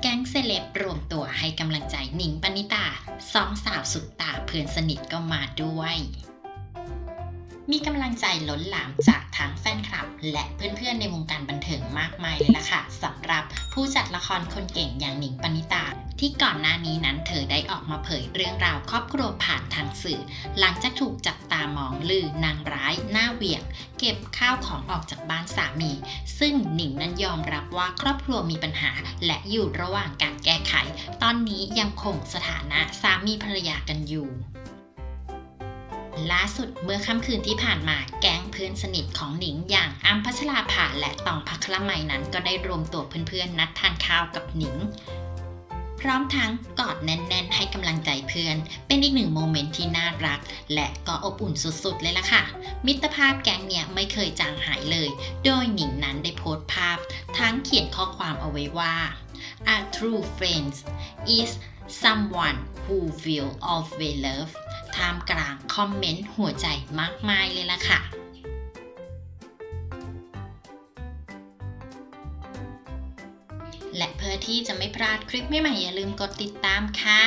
แก๊งเซเลบรวมตัวให้กำลังใจหนิงปณิตาสองสาวสุดตาเพื่อนสนิทก็มาด้วย มีกำลังใจล้นหลามจากทั้งแฟน และเพื่อนๆในวงการบันเทิงมากมายเลยล่ะค่ะสำหรับผู้จัดละครคนเก่งอย่างหนิงปณิตา ที่ก่อนหน้านี้นั้นเธอได้ออกมาเผยเรื่องราวครอบครัวผ่านทางสื่อ หลังจากถูกจับตามองลือนางร้ายหน้าเหวี่ยง เก็บข้าวของออกจากบ้านสามี ซึ่งหนิงนั้นยอมรับว่าครอบครัวมีปัญหา และอยู่ระหว่างการแก้ไข ตอนนี้ยังคงสถานะสามีภรรยากันอยู่ ล่าสุดเมื่อค่ำคืนที่ผ่านมาแก๊งเพื่อนสนิทของหนิงอย่างอัมพัชราภาและตองพักละไมนั้นก็ได้รวมตัวเพื่อนๆ นัดทานข้าวกับหนิง พร้อมทั้งกอดแน่น ๆ ให้กำลังใจเพื่อน เป็นอีกหนึ่งโมเมนต์ที่น่ารัก และก็อบอุ่นสุดๆ เลยล่ะค่ะ มิตรภาพแก๊งเนี่ยไม่เคยจางหายเลย โดยหนิงนั้นได้โพสต์ภาพ ทั้งเขียนข้อความเอาไว้ว่า A true friend is someone who will always love ท่ามกลางคอมเมนต์หัวใจมากมายเลยล่ะค่ะและเพื่อที่จะไม่พลาดคลิปใหม่ๆอย่าลืมกดติดตามค่ะ